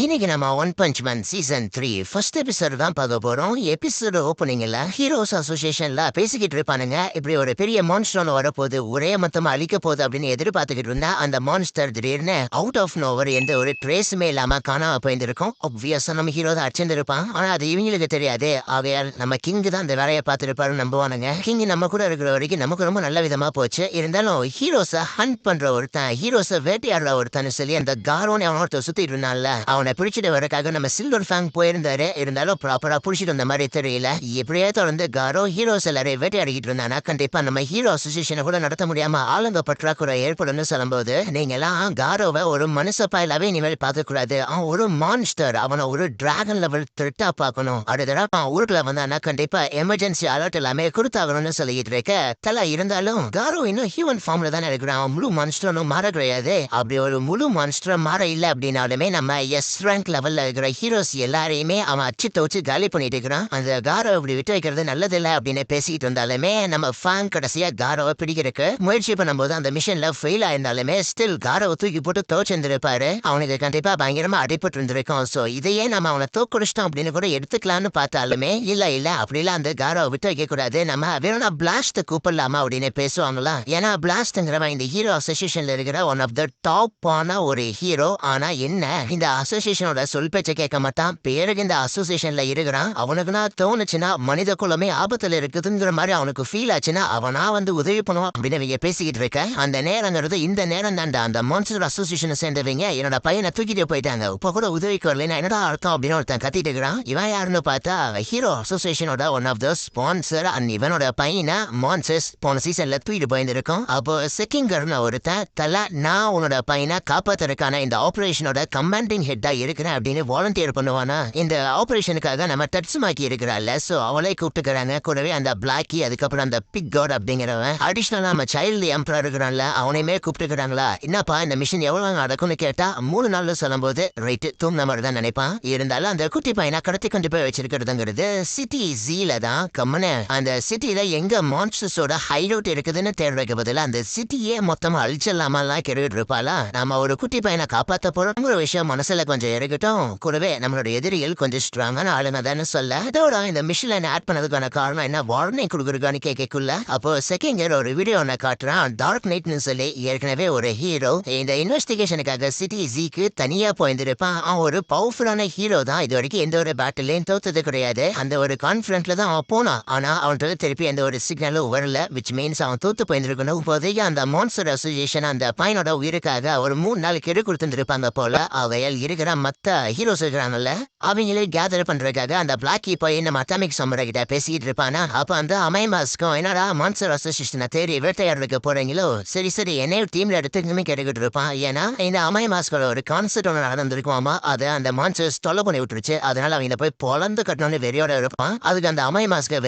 இன்னைக்கு நம்ம one punch man season three first episode தான் பார்க்க போகிறோம் எபிசோடு ஓப்பனிங்ல ஹீரோஸ் அசோசியேஷன்ல பேசிக்கிட்டு இருப்பானுங்க. இப்படி ஒரு பெரிய மான்ஸ்டர் வரப்போகுது. ஒரே மொத்தமாக அழிக்க போகுது அப்படின்னு எதிர்பார்த்துக்கிட்டு இருந்தா அந்த மான்ஸ்டர் திடீர்னு அவுட் ஆஃப் நோவர் எந்த ஒரு ட்ரேஸுமே இல்லாம காணாம போயிருந்திருக்கும். ஒப்வியஸா நம்ம ஹீரோ தான் அடிச்சிருந்துருப்பான் ஆனா அது இவங்களுக்கு தெரியாது. ஆகையால் நம்ம கிங் தான் அந்த வேலையை பார்த்துருப்பாரு நம்புவானுங்க. கிங் நம்ம கூட இருக்கிற வரைக்கும் நமக்கு ரொம்ப நல்ல விதமாக போச்சு. இருந்தாலும் ஹீரோஸை ஹண்ட் பண்ணுற ஒருத்தன் ஹீரோஸை வேட்டையாடுற ஒருத்தன் சொல்லி அந்த காரோன்னு அவன் ஒருத்தர் சுற்றிட்டு இருந்தான்ல அவன் பிடிச்சிட்டு வரக்காக நம்ம சில்வர் ஃபேங் போயிருந்தாரு. இருந்தாலும் ப்ராப்பரா பிடிச்சிட்டு வந்த மாதிரி தெரியல. எப்படியே தொடர்ந்து காரோ ஹீரோஸ் எல்லாரையும் வேட்டையாடிக்கிட்டு இருந்தானா? கண்டிப்பா நம்ம ஹீரோ அசோசியேஷனை கூட நடத்த முடியாம ஆளுங்க பற்றாக்குறை ஏற்படும்னு சொல்லும்போது நீங்க எல்லாம் காரோவை ஒரு மனுஷ பாயிலாவே இனிமேல் பார்க்க கூடாது அவன் ஒரு மான்ஸ்டர் அவனை ஒரு டிராகன் லெவல் திருட்டா பார்க்கணும். அடுத்த அவன் ஊருக்குள்ள வந்தானா கண்டிப்பா எமர்ஜென்சி அலர்ட் எல்லாமே கொடுத்தாகணும்னு சொல்லிட்டு இருக்க. தலை இருந்தாலும் காரோ இன்னும் ஹியூமன் ஃபார்ம்ல தானே இருக்கிறான். அவன் முழு மான்ஸ்டரும் மாற கிடையாது. அப்படி ஒரு முழு மான்ஸ்டர் மாற இல்ல அப்படின்னாலுமே நம்ம எஸ் ரேங்க் லெவல்ல இருக்கிற ஹீரோஸ் எல்லாரையுமே அவன் அச்சு தோச்சு காலி பண்ணிட்டு இருக்கிறான். அந்த காரோ இப்படி விட்டு வைக்கிறது நல்லதில்ல அப்படின்னு பேசிட்டு இருந்தாலுமே நம்ம ஃபேன் கடைசியா காரோவை பிடிக்கிறதுக்கு முயற்சி பண்ணும்போது அந்த மிஷன்ல ஃபெயில் ஆயிருந்தாலுமே ஸ்டில் காரோவை தூக்கி போட்டு தோச்சிருந்திருப்பாரு அவனுக்கு கண்டிப்பா பயங்கரமாக அடிபட்டு இருந்திருக்கும். ஸோ இதையே நம்ம அவனை தோக்கடிச்சிட்டோம் அப்படின்னு கூட எடுத்துக்கலாம்னு பார்த்தாலுமே இல்ல இல்ல அப்படிலாம் அந்த காரோவை விட்டு வைக்கக்கூடாது நம்ம வேணும்னா பிளாஸ்ட் கூப்பிடலாமா அப்படின்னு பேசுவாங்களா ஏன்னா பிளாஸ்ட்ங்கிறவன் இந்த ஹீரோ அசோசியேஷன்ல இருக்கிற ஒன் ஆஃப் த டாப் ஆன ஒரு ஹீரோ ஆனா என்ன? இந்த அசோசியேஷனோட சொல் பேச்சை கேட்க மாட்டான் பேருக்கு இந்த அசோசியேஷன்ல இருக்கிறான். அவனுக்குனா தோணுச்சுன்னா மனித குலமே ஆபத்துல இருக்குதுங்கிற மாதிரி அவனுக்கு ஃபீல் ஆச்சுன்னா அவனா வந்து உதவி பண்ணுவான். அப்படின்னு இவங்க பேசிக்கிட்டு இருக்க. அந்த நேரங்கிறது இந்த நேரம் தான்டா. அந்த மான்சூர் அசோசியேஷனை சேர்ந்தவங்க என்னோட பையனை தூக்கிட்டு போயிட்டாங்க. இப்ப கூட உதவிக்கு வரலன்னா என்னடா அர்த்தம் அப்படின்னு ஒருத்தன் கத்திட்டு இருக்கிறான். இவன் யாருன்னு பார்த்தா hero அசோசியேஷனோட one of the sponsor and இவனோட பையனை மான்சஸ் போன சீசன்ல தூக்கிட்டு போயிருந்திருக்கும் அப்போ செக்கிங்கர்னு ஒருத்தன் தலை நான் உன்னோட பையனை காப்பாத்துறதுக்கான இந்த ஆபரேஷனோட கமாண்டிங் ஹெட்டா இருக்கிறேன் அப்படின்னு வாலண்டியர் பண்ணுவானா? இந்த ஆபரேஷனுக்காக நம்ம டட்சுமாக்கி இருக்கிறாள் சோ அவளை கூப்பிட்டுக்கிறாங்க. கூடவே அந்த பிளாக்கி அதுக்கப்புறம் அந்த பிக் காட் அப்படிங்கிறவன். அடிஷனலா நம்ம சைல்டு எம்பரர் இருக்கிறான்ல. அவனையுமே கூப்பிட்டுக்கிறாங்களா? என்னப்பா இந்த மிஷின் எவ்வளவு நடக்கும்னு கேட்டா மூணு நாள்ல சொல்லும்போது ரைட்டு தூம் மாதிரி தான் நினைப்பான். இருந்தாலும் அந்த குட்டி பையனை கடத்தி கொண்டு போய் வச்சிருக்கிறதுங்கிறது சிட்டி ஜீல தான். கம்மனு. அந்த சிட்டியில எங்க மான்ஸ்டர்ஸோட ஹைலைட் இருக்குதுன்னு தேடுறதுக்கு பதிலா அந்த சிட்டியே மொத்தமா அழிச்சிடலாமெல்லாம் கேட்டுட்டு இருப்பாளா? நம்ம ஒரு குட்டி பையனை காப்பாத்த போறோங்கிற விஷயம் மனசுல கொஞ்சம் இருக்கட்டும் கூடவே நம்மளோட எதிரியில் கொஞ்சம் ஸ்ட்ராங்கான ஆளுங்க தானே சொல்ல. அதோட இந்த மிஷின் ஆட் பண்ணதுக்கான காரணம் என்ன? வார்னிங் கொடுக்குறதுக்கான கேட்கக்குள்ள அப்போ செகண்ட் இயர் ஒரு வீடியோ ஒன்று காட்டுறான். டார்க் நைட்னு சொல்லி ஏற்கனவே ஒரு ஹீரோ இந்த இன்வெஸ்டிகேஷனுக்காக சிட்டி ஜிக்கு தனியா போயிருந்திருப்பான். அவன் ஒரு பவர்ஃபுல்லான ஹீரோ தான். இது வரைக்கும் எந்த ஒரு பேட்டிலையும் தோத்தது கிடையாது. அந்த ஒரு கான்ஃபிடன்ட்ல தான் அவன் போனான். ஆனா அவன்கிட்ட திருப்பி எந்த ஒரு சிக்னலும் வரல. விச் மீன்ஸ் அவன் தோத்து போயிருந்திருக்கணும். இப்போதைக்கு அந்த மான்சர் அசோசியேஷன் அந்த பையனோட உயிருக்காக ஒரு மூணு நாள் கெடு கொடுத்துருப்பாங்க போல. அவையில் இருக்கிற மத்த ஹீரோஸ் இருக்கிறாங்கல்ல அவங்களே கேதர் பண்றதுக்காக அந்த பிளாக்கி போய் நம்ம அட்டாமிக் சம்மரை கிட்ட பேசிட்டு இருப்பானா? அப்ப அந்த அமைமாஸ்க்கும் என்னடா மான்சர் அசோசியேஷனை தேடி வேட்டையாடுறதுக்கு போறீங்களோ? சரி சரி என்னையும் டீம்ல எடுத்துக்கணுமே கேட்டுக்கிட்டு இருப்பான். ஏன்னா இந்த அமைமாஸ்கோட ஒரு கான்சர்ட் ஒன்று நடந்திருக்குமாமா? அதை அந்த மான்சர்ஸ் தொலை பண்ணி விட்டுருச்சு. அதனால அவங்க போய் பொழந்து கட்டணும்னு வெறியோட இருப்பான். அதுக்கு அந்த அமை மாஸ்க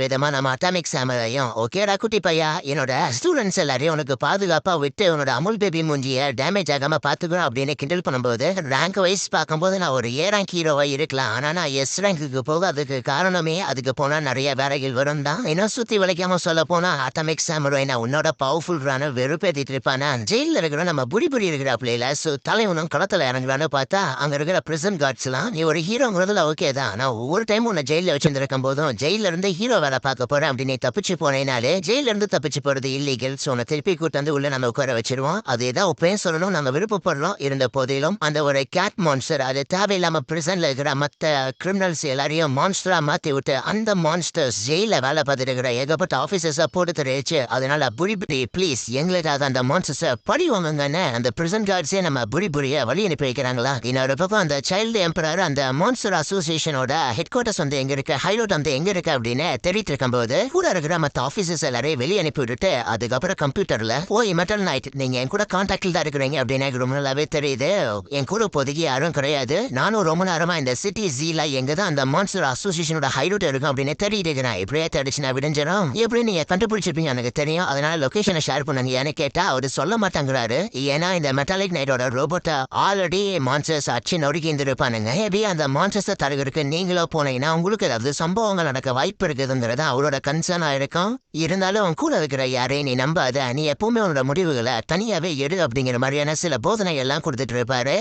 விதமா நம்ம அட்டாமிக் சாமரையும் ஓகேடா குட்டி பையா? என்னோட ஸ்டூடெண்ட்ஸ் எல்லாரையும் உனக்கு பாதுகாப்பா விட்டு உன்னோட அமுல் பேபி மூஞ்சிய டேமேஜ் ஆகாம பாத்துக்கணும் அப்படின்னு கிண்டல் பண்ணும்போது ரேங்க் வைஸ் பார்க்கும்போது நான் ஒரு ஏ ரேங்க் ஹீரோவாக இருக்கலாம் ஆனா நான் எஸ் ரேங்க்குக்கு போக அதுக்கு காரணமே அதுக்கு போனால் நிறைய வேலைகள் வரும் தான் இன்னும் சுற்றி வளைக்காம சொல்ல போனால் அட்டாமிக் சாமரை நான் உன்னோட பவர்ஃபுல்லான வெறுப்பேற்றிட்டு இருப்பானா ஜெயிலில் இருக்கிற நம்ம புடி புடி இருக்கிற பிள்ளையில சோ தலைவனும் களத்துல இறங்குறான்னு பார்த்தா அங்க இருக்கிற பிரிசன் கார்ட்ஸ்லாம் நீ ஒரு ஹீரோங்கிறதுல ஓகே தான் நான் ஒவ்வொரு டைம் உன்னை ஜெயில வச்சிருந்திருக்கும் போதும் ஜெயிலில் இருந்து ஹீரோ வேலை பார்க்க போறேன் அப்படின்னு நீ தப்பிச்சு போனேனாலே ஜெயில இருந்து தப்பிச்சு போகிறது இல்லீகல் ஸோ உன்னை திருப்பி கூட்டு வந்து உள்ள நம்ம உட்கார வச்சிருவோம் அதே தான் உப்பே சொல்லணும் நம்ம விருப்பப்படுறோம் இருந்த போதிலும் அந்த ஒரு கேட் மான்ஸ்டர் அது தேவையில்லாமல் பிரிசன்ல இருக்கிற மத்த கிரிமினல்ஸ் எல்லாரையும் மான்ஸ்டரா மாத்தி விட்டு அந்த மான்ஸ்டர்ஸ் ஜெயில வேலை பார்த்துட்டு இருக்கிற ஏகப்பட்ட ஆஃபீஸர்ஸை போட்டு தெரிவிச்சு அதனால புரிபுரி ப்ளீஸ் எங்களுக்காக அந்த மான்ஸ்டர்ஸை படி வாங்குங்கன்னு அந்த பிரிசன் கார்ட்ஸே நம்ம புரிபுரியை வழி அனுப்பி வைக்கிறாங்களா? இன்னொரு பக்கம் அந்த சைல்டு எம்பரர் அந்த மான்ஸ்டர் அசோசியேஷனோட ஹெட் குவார்ட்டர்ஸ் வந்து எங்க இருக்கு? ஹைலோட் வந்து எங்க இருக்கு அப்படின்னு தெரிவித்து இருக்கும்போது கூட இருக்கிற மத்த ஆஃபீஸர்ஸ் எல்லாரையும் வெளியே அனுப்பி விட்டுட்டு அதுக்கப்புறம் கம்ப்யூட்டர்ல ஓய் மெட்டல் நைட் நீங்க என் கூட கான்டாக்டில் தான் இருக்கிறீங்க அப்படின்னு எனக்கு ரொம்ப நல்லாவே தெரியுது. என் கூட இப்போதைக்கு யாரும் கிடையாது. நானும் ரொம்ப நேரமா இந்த சிட்டி ஜீல எங்க தான் அந்த மான்ஸ்டர் அசோசியேஷனோட ஹைலோட் இருக்கும் அப்படின்னு தெரியுது நான் இப்படியே நான் விடிஞ்சிடும் எப்படி நீங்க கண்டுபிடிச்சிருப்பீங்க எனக்கு தெரியும். அதனால லொகேஷனை ஷேர் பண்ணுங்க. ஏன்னு கேட்டா அவரு சொல்ல மாட்டாங்கிறாரு. ஏன்னா இந்த மெட்டாலிக் நைட்டோட ரோபோட்டை ஆல்ரெடி மான்சர்ஸ் அச்சு நொறுக்கி இருந்திருப்பானுங்க. ஹேபி அந்த மான்சர்ஸை தருகிறதுக்கு நீங்களோ போனீங்கன்னா உங்களுக்கு ஏதாவது சம்பவங்கள் நடக்க வாய்ப்பு இருக்குதுங்கிறது அவரோட கன்சர்னா இருக்கும். இருந்தாலும் அவன் கூட இருக்கிற யாரையும் நீ நம்பாத. நீ எப்பவுமே உன்னோட முடிவுகளை தனியாவே எடு அப்படிங்கிற மாதிரியான சில போதனை எல்லாம் கொடுத்துட்டு இருப்பாரு.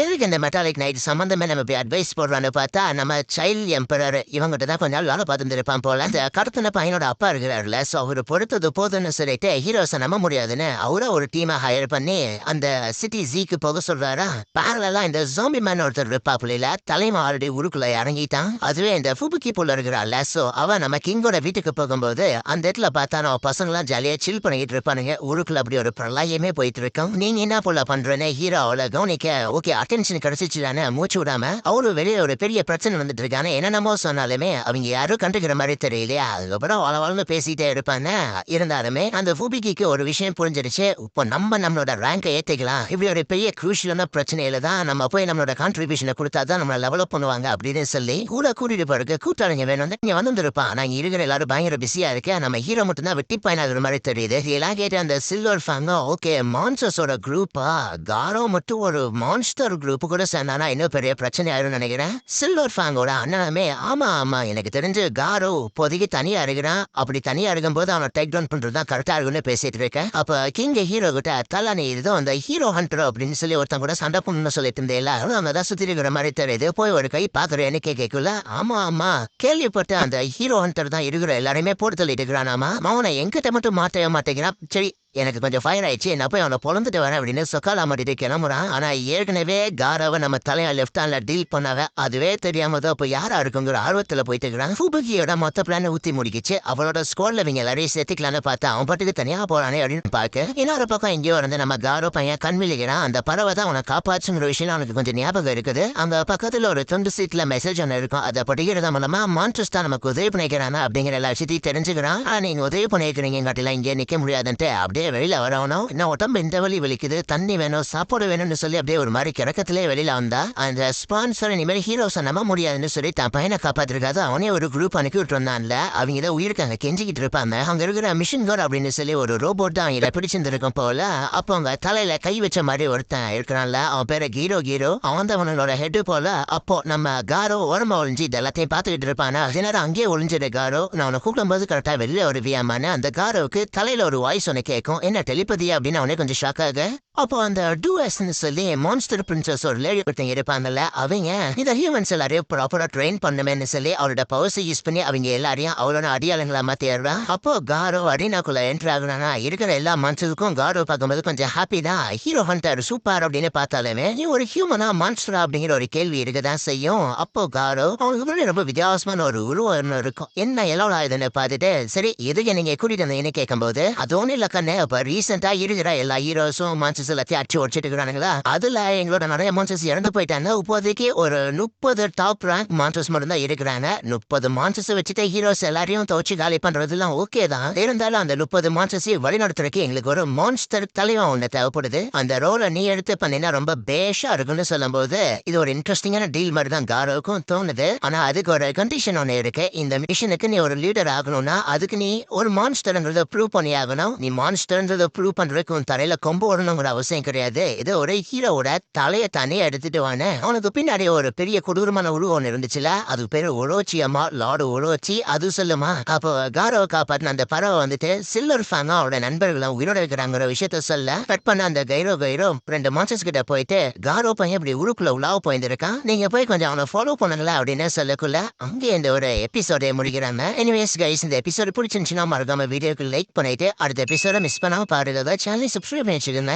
எதுக்கு இந்த மெட்டாலிக் நைட் சம்மந்தமே நம்ம போய் அட்வைஸ் போடுறான்னு பார்த்தா நம்ம சைல்ட் எம்பரர் இவங்ககிட்ட தான் கொஞ்ச நாள் வேலை பார்த்துருப்பான் போல. அந்த கடத்தின பையனோட அப்பா இருக்கிறாருல ஸோ அவர் பொறுத்தது போதுன்னு சொல்லிட்டு ஹீரோஸை நம்ப முடியாதுன்னு அவரோ ஒரு டீமை ஹையர் பண்ணி அந்த சிட்டி ஜீக்கு போக சொல்றாரா? பேரலாம் இந்த ஜோம்பி மேன் ஒருத்தர் இருப்பா புள்ளியில தலைமை ஆல்ரெடி உருக்குள்ள இறங்கிட்டான். அதுவே இந்த ஃபுபுக்கி புள்ள இருக்கிறாள்ல. ஸோ அவ நம்ம கிங்கோட வீட்டுக்கு போகும்போது அந்த இடத்துல பார்த்தா நம்ம பசங்களாம் ஜாலியா சில் பண்ணிட்டு இருப்பானுங்க. உருக்குள்ள அப்படி ஒரு பிரளயமே போயிட்டு இருக்கோம். நீங்க என்ன போல பண்றேன்னு ஹீரோ அவளை கவனிக்க ஓகே அட்டென்ஷன் கிடைச்சிச்சுதானே? மூச்சு விடாம? அவரு வெளியே ஒரு பெரிய பிரச்சனை வந்துட்டு இருக்கானே என்னென்னமோ சொன்னாலுமே அவங்க யாரும் கண்டுக்கிற மாதிரி தெரியலையா? அதுக்கப்புறம் வள வளர்ந்து பேசிட்டே இருப்பான? இருந்தாலுமே அந்த ஃபுபிக்கு ஒரு விஷயம் புரிஞ்சிருச்சு. இப்போ நம்ம நம்மளோட ரேங்கை ஏத்திக்கலாம். இப்படி ஒரு பெரிய குரூஷியலான பிரச்சனையில தான் நம்ம போய் நம்மளோட கான்ட்ரிபியூஷனை கொடுத்தா தான் நம்மளை லெவலப் பண்ணுவாங்க அப்படின்னு சொல்லி கூட கூட்டிட்டு போறதுக்கு கூட்டாளிங்க வேணும். இங்க வந்துருப்பான் நாங்க இருக்கிற எல்லாரும் பயங்கர பிஸியா இருக்கேன் நம்ம ஹீரோ மட்டும் தான் வெட்டி பயனாகிற மாதிரி தெரியுது. இதெல்லாம் கேட்டு அந்த சில்வர் ஃபேங்கோ ஓகே மான்ஸ்டர்ஸோட குரூப்பா காரோ மட்டும் ஒரு மான்ஸ்டர் குரூப் கூட சேர்ந்தானா இன்னும் பெரிய பிரச்சனை ஆயிரும் நினைக்கிறேன். சில்வர் ஃபேங்கோட அண்ணனமே ஆமா ஆமா எனக்கு தெரிஞ்சு காரோ இப்போதைக்கு தனியா இருக்கிறான். அப்படி தனியா இருக்கும்போது அவனை டேக் டவுன் பண்றது தான் கரெக்டா இருக்கும்னு பேசிட்டு இருக்கேன். அப்ப கிங் ஹீரோ கிட்ட தலானி இதோ அந்த ஹீரோ ஹண்டர் அப்படின்னு சொல்லி ஒருத்தன் கூட சண்டை பண்ணணும்னு சொல்லிட்டு இருந்தேல அவங்க தான் சுத்தி இருக்கிற மாதிரி தெரியுது. போய் ஒரு கை பாக்குறேன்னு கேட்கல. ஆமா ஆமா. கேள்விப்பட்ட அந்த ஹீரோ ஹண்டர் தான் இருக்கிற எல்லாருமே போட்டு தள்ளிட்டு இருக்கிறானாமா? அவனை எங்கிட்ட மட்டும் மாட்டவே மாட்டேங்கிறான். சரி எனக்கு கொஞ்சம் ஃபயர் ஆயிடுச்சு நான் போய் அவனை பொழந்துட்டு வரேன் அப்படின்னு சொக்காலா மாட்டிட்டு கிளம்புறான். ஆனால் ஏற்கனவே காராவை நம்ம தலையா லெஃப்ட் ஹேண்ட்ல டீல் பண்ணாவ அதுவே தெரியாம தான் இப்போ யாரா இருக்குங்கிற ஆர்வத்தில் போயிட்டு இருக்கிறான். ஃபுபுகியோட மொத்த பிளான ஊத்தி முடிக்கிச்சு. அவளோட ஸ்கோர்ல இவங்க எல்லாரையும் சேர்த்துக்கலான்னு பார்த்தா அவன் பாட்டுக்கு தனியாக போறானே அப்படின்னு பார்க்க இன்னொரு பக்கம் எங்கேயோ வந்து நம்ம காரோ பையன் கண்விழிக்கிறான் அந்த பறவை தான் அவனை காப்பாற்றுங்கிற விஷயம் அவனுக்கு கொஞ்சம் ஞாபகம் இருக்குது. அந்த பக்கத்தில் ஒரு துண்டு சீட்ல மெசேஜ் ஒன்று இருக்கும். அதை படிக்கிறது மூலமா மான்ட்ரஸ் தான் நமக்கு உதவி பண்ணிக்கிறானா அப்படிங்கிற எல்லா விஷயத்தையும் தெரிஞ்சுக்கிறான். ஆனால் நீங்க உதவி பண்ணிக்கிறீங்க காட்டிலாம் இங்கே நிற்க முடியாதுன்ட்டு அப்படியே வெளியில வரணும் என்ன உடம்பு இந்த வலி வலிக்குது? தண்ணி வேணும் சாப்பாடு வேணும்னு சொல்லி அப்படியே ஒரு மாதிரி கிறக்கத்திலே வெளியில வந்தா அந்த ஸ்பான்சர் இனிமேல் ஹீரோஸை நம்ப முடியாதுன்னு சொல்லி தான் பையனை காப்பாத்திருக்காது. அவனே ஒரு குரூப் அனுப்பி விட்டு வந்தான்ல அவங்க இதை உயிருக்காங்க கெஞ்சிக்கிட்டு இருப்பாங்க. அங்க இருக்கிற மிஷின் கார் அப்படின்னு சொல்லி ஒரு ரோபோட் தான் அவங்கள பிடிச்சிருந்திருக்கும் போல அப்போ அவங்க தலையில கை வச்ச மாதிரி ஒருத்தன் இருக்கிறான்ல. அவன் பேரு கீரோ கீரோ அவன் தான் அவனோட ஹெட் போல அப்போ நம்ம காரோ ஓரமா ஒழிஞ்சு இது எல்லாத்தையும் பார்த்துக்கிட்டு இருப்பானா? அதே நேரம் அங்கேயே ஒழிஞ்சிட காரோ நான் அவனை கூப்பிடும்போது கரெக்டா வெளியில ஒரு வியாமான அந்த காரோவுக்கு தலையில ஒரு வாய்ஸ் ஒன்று கேட்கும் என்ன டெலிபதி அப்படின்னு அவனே கொஞ்சம் ஷாக் ஆக? அப்போ அந்த டூஎஸ்ன்னு சொல்லி மான்ஸ்டர் பிரின்சஸ் ஒரு லேடி ஒருத்தங்க இருப்பாங்கல்ல அவங்க இந்த ஹியூமன்ஸ் எல்லாரையும் ப்ராப்பரா ட்ரெயின் பண்ணுமேன்னு சொல்லி அவரோட பவர்ஸை யூஸ் பண்ணி அவங்க எல்லாரையும் அவளோட அடியாளங்களா மாத்திடுறான் அப்போ காரோ அரீனாக்குள்ள என்டர் ஆகுனா இருக்கிற எல்லா மனுஷருக்கும் காரோ பார்க்கும்போது கொஞ்சம் ஹாப்பி தான். ஹீரோ ஹண்டர் சூப்பர் அப்படின்னு பார்த்தாலுமே நீ ஒரு ஹியூமனா மான்ஸ்டரா அப்படிங்கிற ஒரு கேள்வி இருக்கதான் செய்யும். அப்போ காரோ அவனுக்கு ரொம்ப வித்தியாசமான ஒரு உருவம் இருக்கும். என்ன எல்லாம் ஆயுதுன்னு பார்த்துட்டு சரி எதுக்கு நீங்க கூட்டிட்டு வந்தீங்கன்னு கேட்கும்போது அது ஒன்றும் இல்ல கண்ணு இப்ப ரீசெண்டா இருக்கிற எல்லா ஹீரோஸும் மான்சஸ் எல்லாத்தையும் அடிச்சு உடச்சிட்டு இருக்கிறானுங்களா? அதுல எங்களோட நிறைய மான்சஸ் இறந்து போயிட்டாங்க. இப்போதைக்கு ஒரு முப்பது டாப் ரேங்க் மான்சஸ் மட்டும் தான் இருக்கிறாங்க. முப்பது மான்சஸ் வச்சுட்டு ஹீரோஸ் எல்லாரையும் துவச்சு காலி பண்றதுலாம் ஓகே தான். இருந்தாலும் அந்த முப்பது மான்சஸையும் வழிநடத்துறதுக்கு எங்களுக்கு ஒரு மான்ஸ்டர் தலைவன் ஒண்ணு தேவைப்படுது. அந்த ரோலை நீ எடுத்து பண்ணினா ரொம்ப பேஷா இருக்கும்னு சொல்லும்போது இது ஒரு இன்ட்ரெஸ்டிங்கான டீல் மாதிரி தான் காரோவுக்கும் தோணுது. ஆனா அதுக்கு ஒரு கண்டிஷன் ஒன்று இருக்கு. இந்த மிஷனுக்கு நீ ஒரு லீடர் ஆகணும்னா அதுக்கு நீ ஒரு மான்ஸ்டர்ன்றத ப்ரூவ் பண்ணி ஆகணும் நீ மான்ஸ்டர்ன்றத ப்ரூவ் பண்றதுக்கு உன் தலையில கொம்பு வரணுங்கிற அவசியம் கிடையாது. ஏதோ ஒரு ஹீரோவோட தலையை தானே எடுத்துட்டு வானே. அவனுக்கு பின்னாடி ஒரு பெரிய கொடூரமான உருவம் ஒன்று இருந்துச்சுல. அது பேரு ஒரோச்சி அம்மா லார்டு உரோச்சி அது சொல்லுமா? அப்போ காரோவை காப்பாத்தின அந்த பறவை வந்துட்டு சில்லர் ஃபேங்கா அவரோட நண்பர்களும் உயிரோட இருக்கிறாங்கிற விஷயத்த சொல்ல கட் பண்ண அந்த கைரோ கைரோ ரெண்டு மாஸ்டர்ஸ் கிட்ட போயிட்டு காரோ பையன் இப்படி உருக்குள்ள உலாவ போயிருந்திருக்கான். நீங்க போய் கொஞ்சம் அவனை ஃபாலோ பண்ணுங்களா அப்படின்னு சொல்லக்குள்ள அங்கே இந்த ஒரு எபிசோடை முடிக்கிறாங்க. எனிவேஸ் கைஸ் இந்த எபிசோடு பிடிச்சிருந்துச்சுன்னா மறக்காம வீடியோக்கு லைக் பண்ணிட்டு அடுத்த எபிசோட மிஸ் பண்ணாம பாருங்க. சேனலை சப்ஸ்கிரைப் பண்ணி வச்சுக்கோங்க